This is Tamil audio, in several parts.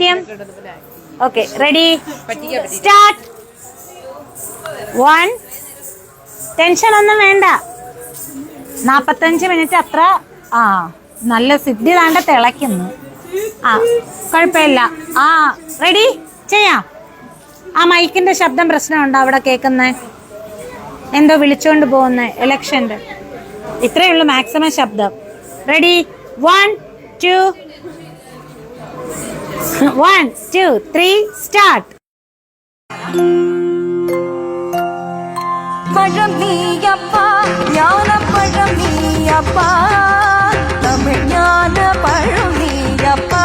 ആദ്യം. Okay ready start one tension ഒന്നും വേണ്ട. നാപ്പത്തഞ്ച് മിനിറ്റ് അത്ര. ആ നല്ല സിദ്ധി താണ്ട തിളയ്ക്കുന്നു. ആ കുഴപ്പമില്ല. ആ റെഡി ചെയ്യാം. ആ മൈക്കിന്റെ ശബ്ദം പ്രശ്നമുണ്ടോ അവിടെ കേൾക്കുന്നത് എന്തോ വിളിച്ചോണ്ട് പോകുന്ന ഇലക്ഷന്റെ ഇത്രയേ ഉള്ളൂ മാക്സിമം ശബ്ദം. Ready one two one two three start பழம் நீ அப்பா ஞான பழம் நீ அப்பா தமிழ் ஞான பழம் நீ அப்பா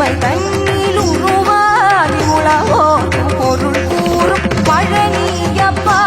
பழம் உருவாதி உலகோ பொருள் கூறும் பழனியப்பா.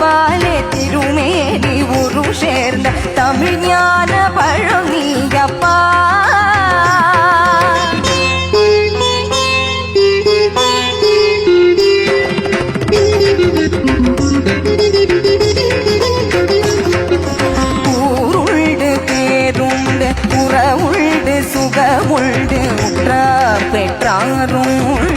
പാലെ തിരുമേനി ഉറു ചേർന്ന തമിഴ് ഞാന പഴം നീയപ്പ. ഊറുണ്ട് പേരുണ്ട് സുഖമുണ്ട് ഉത്ര പെട്ടാറുണ്ട്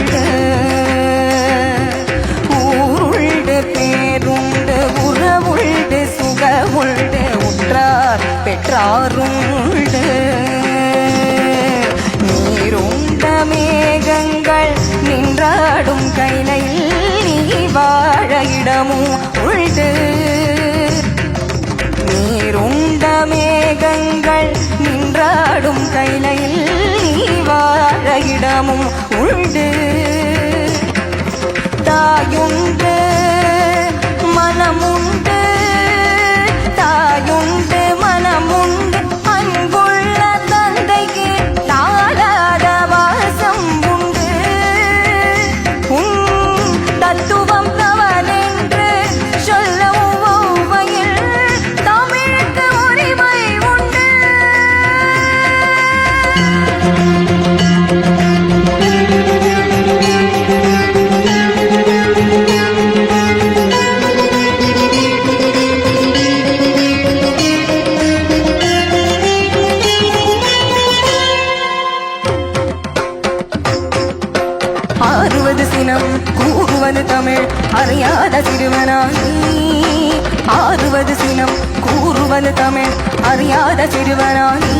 இடமும் உண்டு. நீருண்ட மேகங்கள் நின்றாடும் கைலையில் நீ வாழ இடமும் உண்டு. தாயுண்டு ஆறுவது சினம் கூறுவது தமிழ் அறியாத சிறுவனானி ஆறுவது சினம் கூறுவது தமிழ் அறியாத சிறுவனானி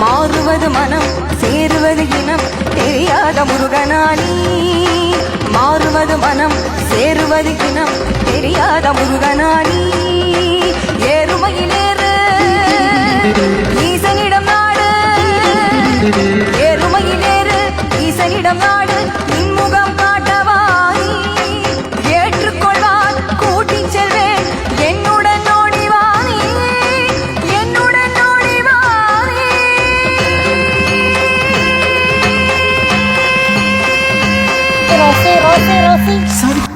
மாறுவது மனம் சேருவது இனம் தெரியாத முருகனானி மாறுவது மனம் சேருவது இனம் தெரியாத முருகனானி ஏறுமையிலே Rossi, Rossi. Sorry.